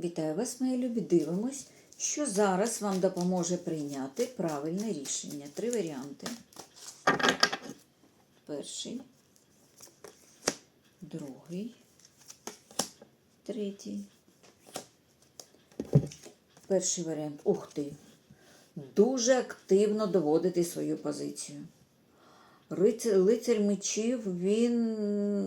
Вітаю вас, мої любі. Дивимось, що зараз вам допоможе прийняти правильне рішення. Три варіанти. Перший, другий, третій. Перший варіант. Ух ти! Дуже активно доводити свою позицію. Лицар, мечів, він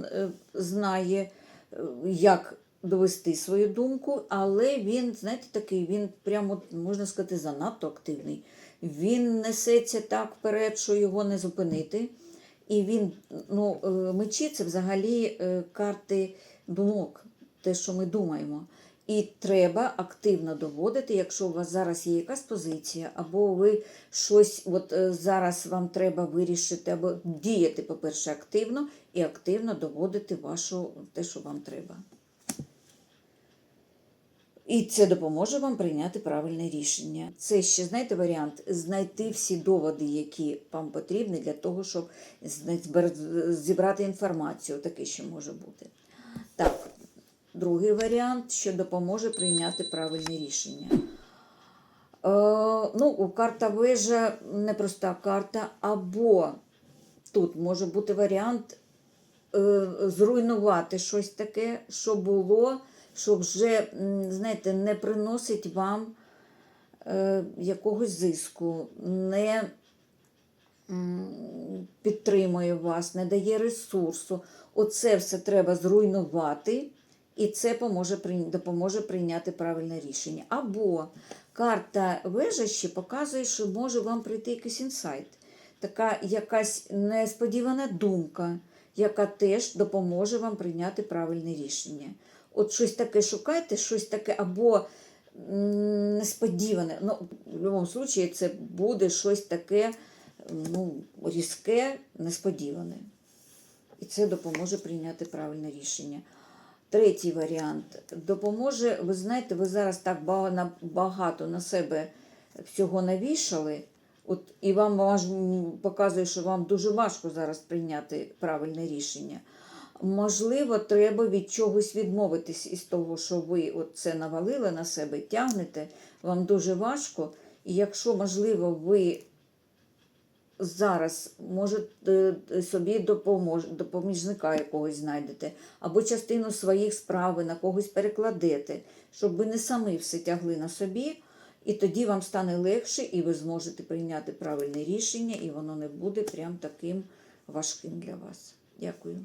е, знає, е, як довести свою думку, але він, знаєте, такий, він прямо, можна сказати, занадто активний. Він несеться так вперед, що його не зупинити. І він, ну, е, мечі це взагалі е, карти думок, те, що ми думаємо. І треба активно доводити, якщо у вас зараз є якась позиція, або ви щось от е, зараз вам треба вирішити, або діяти, по-перше, активно і активно доводити вашу, те, що вам треба. І це допоможе вам прийняти правильне рішення. Це ще, знаєте, варіант знайти всі доводи, які вам потрібні для того, щоб зібрати інформацію. Таке ще може бути. Так, другий варіант, що допоможе прийняти правильне рішення. Е, ну, карта вежа непроста карта, або тут може бути варіант е, зруйнувати щось таке, що було, що вже, знаєте, не приносить вам е, якогось зиску, не підтримує вас, не дає ресурсу. Оце все треба зруйнувати, і це поможе, допоможе прийняти правильне рішення. Або карта вежа ще показує, що може вам прийти якийсь інсайт, така якась несподівана думка, яка теж допоможе вам прийняти правильне рішення. От щось таке шукайте, щось таке або несподіване. Ну, в будь-якому випадку це буде щось таке ну, різке, несподіване. І це допоможе прийняти правильне рішення. Третій варіант допоможе, ви знаєте, ви зараз так багато на себе всього навішали, от, і вам показує, що вам дуже важко зараз прийняти правильне рішення. Можливо, треба від чогось відмовитись із того, що ви от це навалили на себе, тягнете, вам дуже важко. І якщо, можливо, ви зараз можете е, собі допомож, допоміжника якогось знайдете, або частину своїх справ на когось перекладете, щоб ви не самі все тягли на собі, і тоді вам стане легше, і ви зможете прийняти правильне рішення, і воно не буде прям таким важким для вас. Дякую.